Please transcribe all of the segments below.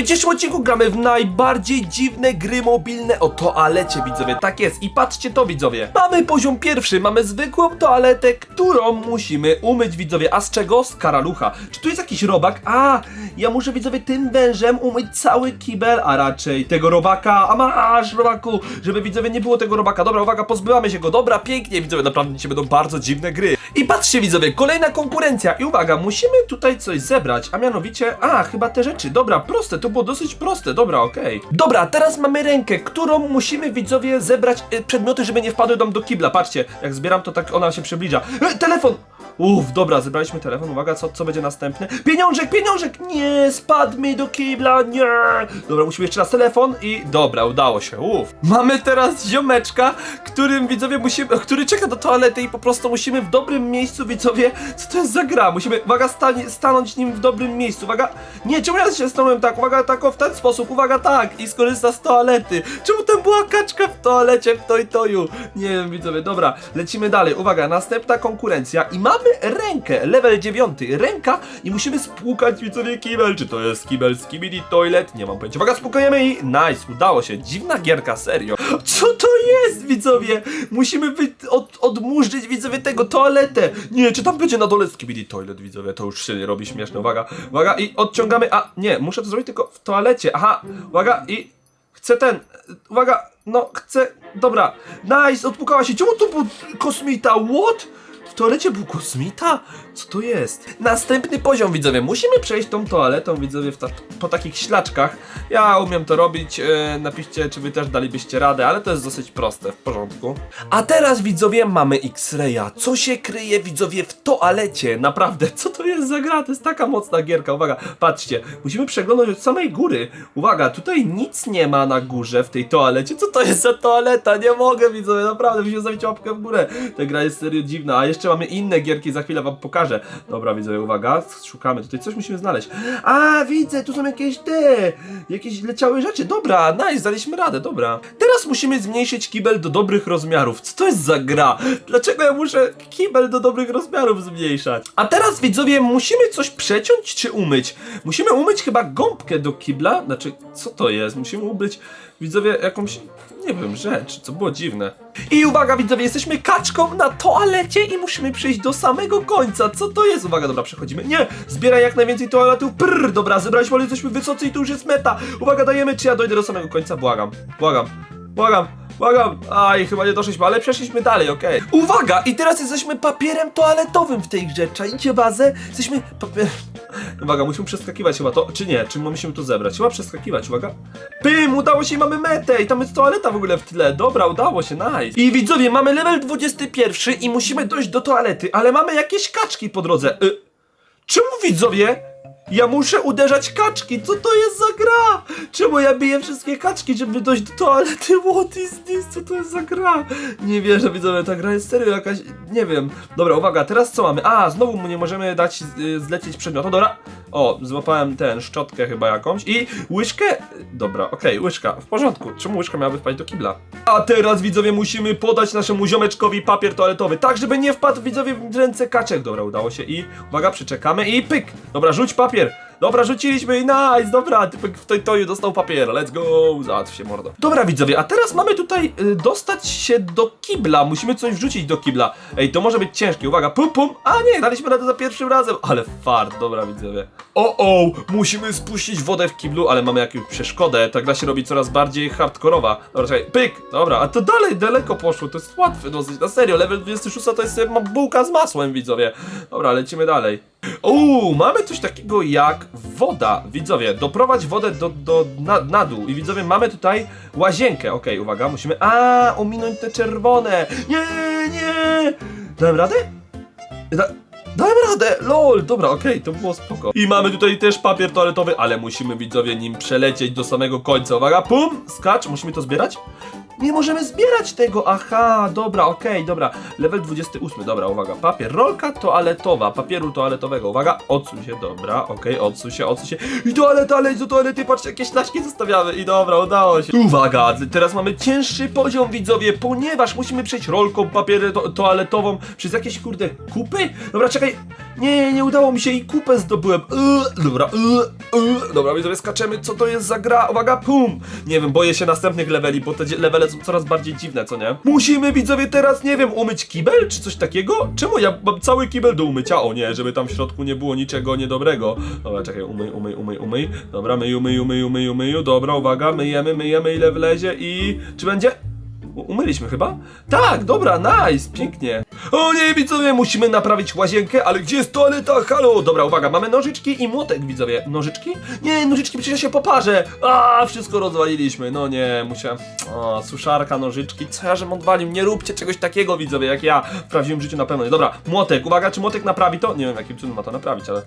widzowie, w dzisiejszym odcinku gramy w najbardziej dziwne gry mobilne o toalecie, widzowie. Tak jest. I patrzcie to, widzowie. Mamy poziom pierwszy, mamy zwykłą toaletę, którą musimy umyć, widzowie. A z czego? Z karalucha. Czy tu jest jakiś robak? A, ja muszę, widzowie, tym wężem umyć cały kibel, a raczej tego robaka. A masz, robaku, żeby, widzowie, nie było tego robaka. Dobra, uwaga, pozbyłamy się go. Dobra, pięknie, widzowie, naprawdę dzisiaj będą bardzo dziwne gry. I patrzcie, widzowie, kolejna konkurencja. I uwaga, musimy tutaj coś zebrać, a mianowicie, a, chyba te rzeczy. Dobra, proste, to było dosyć proste, dobra, okej. Dobra, teraz mamy rękę, którą musimy, widzowie, zebrać e, przedmioty, żeby nie wpadły nam do kibla. Patrzcie, jak zbieram, to tak ona się przybliża. E, telefon! Uff, dobra, zebraliśmy telefon, uwaga, co, co będzie następne? Pieniążek, pieniążek! Nie, spadł mi do kibla, nie! Dobra, musimy jeszcze raz telefon i dobra, udało się, uff. Mamy teraz ziomeczka, którym widzowie musimy, który czeka do toalety i po prostu musimy w dobrym miejscu, widzowie, co to jest za gra? Musimy, uwaga, stanie, stanąć nim w dobrym miejscu, uwaga, nie, czemu ja się stanąłem tak, uwaga, tak, o, w ten sposób, uwaga, tak, i skorzysta z toalety. Czemu tam była kaczka w toalecie, w toj toju? Nie wiem, widzowie, dobra, lecimy dalej, uwaga, następna konkurencja i mamy rękę, level 9, ręka i musimy spłukać, widzowie, kibel, czy to jest kibel z Kibidi Toilet, nie mam pojęcia, uwaga, spłukujemy i nice, udało się, dziwna gierka, serio. Co to jest, widzowie? Musimy od odmurzyć, widzowie, tego toaletę. Nie, czy tam będzie na dole Skibidi Toilet, widzowie, to już się robi śmieszne, uwaga, uwaga i odciągamy, a nie, muszę to zrobić tylko w toalecie, aha, uwaga i chcę ten, uwaga, no chcę, dobra, nice, odpukała się, czemu był kosmita, what? W toalecie był kosmita? Co to jest? Następny poziom, widzowie. Musimy przejść tą toaletą, widzowie, ta po takich ślaczkach. Ja umiem to robić. E, napiszcie, czy wy też dalibyście radę, ale to jest dosyć proste, w porządku. A teraz, widzowie, mamy X-Raya. Co się kryje, widzowie, w toalecie? Naprawdę, co to jest za gra? To jest taka mocna gierka. Uwaga, patrzcie. Musimy przeglądać od samej góry. Uwaga, tutaj nic nie ma na górze w tej toalecie. Co to jest za toaleta? Nie mogę, widzowie, naprawdę. Musimy zabić łapkę w górę. Ta gra jest serio dziwna. A jeszcze mamy inne gierki, za chwilę wam pokażę. Dobra, widzowie, uwaga. Szukamy tutaj. Coś musimy znaleźć. A, widzę, tu są jakieś te... Jakieś leciały rzeczy. Dobra, nice, daliśmy radę, dobra. Teraz musimy zmniejszyć kibel do dobrych rozmiarów. Co to jest za gra? Dlaczego ja muszę kibel do dobrych rozmiarów zmniejszać? A teraz, widzowie, musimy coś przeciąć czy umyć? Musimy umyć chyba gąbkę do kibla. Znaczy, co to jest? Musimy umyć, widzowie, jakąś... Nie wiem, rzecz, co było dziwne. I uwaga, widzowie, jesteśmy kaczką na toalecie i musimy przejść do samego końca. Co to jest? Uwaga, dobra, przechodzimy. Nie! Zbieraj jak najwięcej toaletów. Prrr, dobra, zebraliśmy, ale jesteśmy wysocy i tu już jest meta. Uwaga, dajemy, czy ja dojdę do samego końca? Błagam, błagam, błagam. Błagam! Aj, chyba nie doszliśmy, ale przeszliśmy dalej, okej. Uwaga! I teraz jesteśmy papierem toaletowym w tej grze. Czajcie bazę? Jesteśmy papier... Uwaga, musimy przeskakiwać chyba to, czy nie? Czy musimy tu zebrać? Chyba przeskakiwać, uwaga. Pym, udało się i mamy metę i tam jest toaleta w ogóle w tle. Dobra, udało się, nice. I widzowie, mamy level 21 i musimy dojść do toalety, ale mamy jakieś kaczki po drodze. Y Czemu widzowie? Ja muszę uderzać kaczki, co to jest za gra? Czemu ja biję wszystkie kaczki, żeby dojść do toalety? What is this? Co to jest za gra? Nie wierzę, widzowie, ta gra jest serio jakaś, nie wiem. Dobra, uwaga, teraz co mamy? A, znowu mu nie możemy dać y, zlecieć przedmiotu, dobra. O, złapałem ten, szczotkę chyba jakąś i łyżkę. Dobra, okej, łyżka, w porządku. Czemu łyżka miałaby wpaść do kibla? A teraz, widzowie, musimy podać naszemu ziomeczkowi papier toaletowy, tak żeby nie wpadł, widzowie, w ręce kaczek. Dobra, udało się i, uwaga, przeczekamy i pyk. Dobra, rzuć papier. Dobra, rzuciliśmy i nice, dobra, typek w toj toju dostał papier, let's go, załatw się mordo. Dobra widzowie, a teraz mamy tutaj y, dostać się do kibla, musimy coś wrzucić do kibla. Ej, to może być ciężkie, uwaga, pum pum, a nie, daliśmy radę za pierwszym razem, ale fart, dobra widzowie. O o, musimy spuścić wodę w kiblu, ale mamy jakąś przeszkodę, ta gra się robi coraz bardziej hardkorowa. Dobra, czekaj, pyk, dobra, a to dalej, daleko poszło, to jest łatwe dosyć, na serio, level 26 to jest sobie bułka z masłem widzowie. Dobra, lecimy dalej. Uuu, mamy coś takiego jak woda. Widzowie, doprowadź wodę do, do, na, na dół. I widzowie, mamy tutaj łazienkę. Okej, uwaga, musimy... A, ominąć te czerwone. Nie, nie. Dałem radę? Da, dałem radę, lol. Dobra, okej, to było spoko. I mamy tutaj też papier toaletowy, ale musimy, widzowie, nim przelecieć do samego końca. Uwaga, pum, skacz, musimy to zbierać? Nie możemy zbierać tego, aha, dobra, okej, dobra. Level 28, dobra, uwaga. Papier, rolka toaletowa, papieru toaletowego, uwaga, odsuń się, dobra, okej, odsuń się, odsuń się. I toaleta, leć do toalety, patrzcie, jakie ślaczki zostawiamy i dobra, udało się. Uwaga, teraz mamy cięższy poziom, widzowie, ponieważ musimy przejść rolką papieru to toaletową przez jakieś, kurde, kupy? Dobra, czekaj, nie, nie udało mi się i kupę zdobyłem. Yy, dobra, yy, yy. dobra, widzowie, skaczemy, co to jest za gra? Uwaga, pum! Nie wiem, boję się następnych leveli, bo te dzie- levele coraz bardziej dziwne, co nie? Musimy, widzowie, teraz, nie wiem, umyć kibel, czy coś takiego? Czemu ja mam cały kibel do umycia? O nie, żeby tam w środku nie było niczego niedobrego. Dobra, czekaj, umyj, umyj, umyj, umyj. Dobra, myj, umyj, umyj, umyj, umyj. Dobra, uwaga, myjemy, myjemy, ile wlezie i... Czy będzie... Umyliśmy chyba? Tak, dobra, nice, pięknie. O nie, widzowie, musimy naprawić łazienkę, ale gdzie jest toaleta? Halo! Dobra, uwaga, mamy nożyczki i młotek, widzowie. Nożyczki? Nie, nożyczki przecież się poparzę. A, wszystko rozwaliliśmy. No nie, musiałem... O, suszarka, nożyczki, co ja żem odwalił? Nie róbcie czegoś takiego, widzowie, jak ja w prawdziwym życiu na pewno. Dobra, młotek, uwaga, czy młotek naprawi to? Nie wiem, jakim cudem ma to naprawić, ale...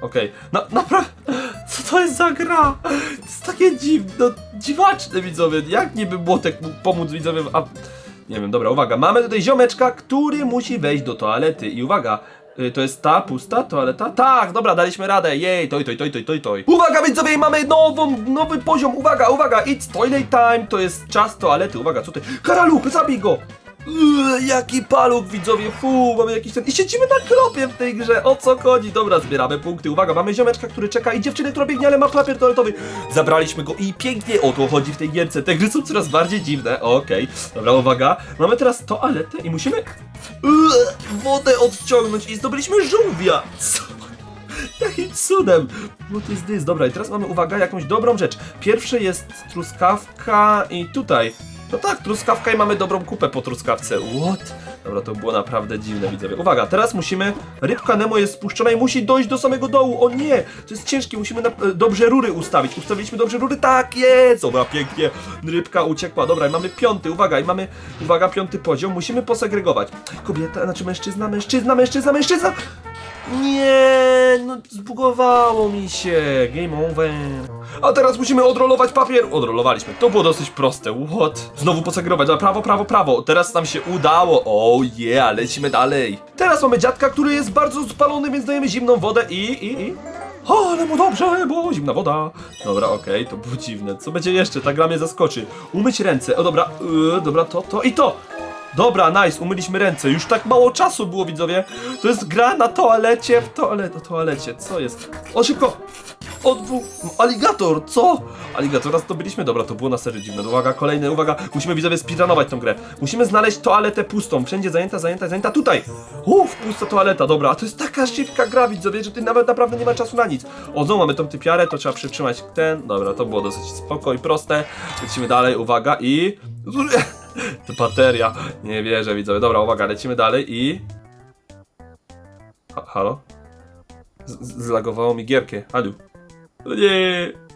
Okej, na, napra... Co to jest za gra? To jest takie dziwne, no, dziwaczne, widzowie. Jak niby młotek mógł pomóc widzowie. A... Nie wiem, dobra, uwaga, mamy tutaj ziomeczka, który musi wejść do toalety i uwaga, y, to jest ta pusta toaleta? Tak, dobra, daliśmy radę, jej, toj, toj, toj, toj, toj, toj. Uwaga, widzowie, mamy nową, nowy poziom, uwaga, uwaga, it's toilet time, to jest czas toalety, uwaga, co ty? Karaluch, zabij go! Uuu, jaki paluch, widzowie, fu, mamy jakiś ten... I siedzimy na klopie w tej grze, o co chodzi? Dobra, zbieramy punkty, uwaga, mamy ziomeczka, który czeka i dziewczynę, która biegnie, ale ma papier toaletowy. Zabraliśmy go i pięknie o to chodzi w tej gierce. Te gry są coraz bardziej dziwne, okej. Dobra, uwaga, mamy teraz toaletę i musimy uuu, wodę odciągnąć i zdobyliśmy żółwia. Co? Jakim cudem! To jest dys. Dobra, i teraz mamy, uwaga, jakąś dobrą rzecz. Pierwsze jest truskawka i tutaj. No tak, truskawka i mamy dobrą kupę po truskawce. What? Dobra, to było naprawdę dziwne, widzowie. Uwaga, teraz musimy... Rybka Nemo jest spuszczona i musi dojść do samego dołu. O nie! To jest ciężkie, musimy na... e, dobrze rury ustawić. Ustawiliśmy dobrze rury? Tak jest! Dobra, pięknie. Rybka uciekła. Dobra, i mamy piąty, uwaga, i mamy... Uwaga, piąty poziom. Musimy posegregować. Kobieta, znaczy mężczyzna, mężczyzna, mężczyzna, mężczyzna! Nie, no zbugowało mi się. Game over. A teraz musimy odrolować papier. Odrolowaliśmy. To było dosyć proste. What? Znowu posegrować. Dobra, prawo, prawo, prawo. Teraz nam się udało. Oh yeah, lecimy dalej. Teraz mamy dziadka, który jest bardzo spalony, więc dajemy zimną wodę i, i, i. O, ale mu dobrze, bo zimna woda. Dobra, okej, to było dziwne. Co będzie jeszcze? Ta gra mnie zaskoczy. Umyć ręce. O, dobra, yy, dobra, to, to i to. Dobra, nice, umyliśmy ręce. Już tak mało czasu było, widzowie. To jest gra na toalecie, w toale, na toalecie. Co jest? O, szybko! Odwu... Aligator, co? Aligatora zdobyliśmy? Dobra, to było na serio dziwne. Uwaga, kolejne, uwaga. Musimy, widzowie, speedrunować tą grę. Musimy znaleźć toaletę pustą. Wszędzie zajęta, zajęta, zajęta. Tutaj! Uff, pusta toaleta, dobra. A to jest taka szybka gra, widzowie, że ty nawet naprawdę nie ma czasu na nic. O, mamy tą typiarę, to trzeba przytrzymać ten. Dobra, to było dosyć spoko i proste. Lecimy dalej, uwaga i... Bateria. Nie wierzę, widzowie. Dobra, uwaga, lecimy dalej i... Ha halo? Zlagowało mi gierkę. Halo? No nie.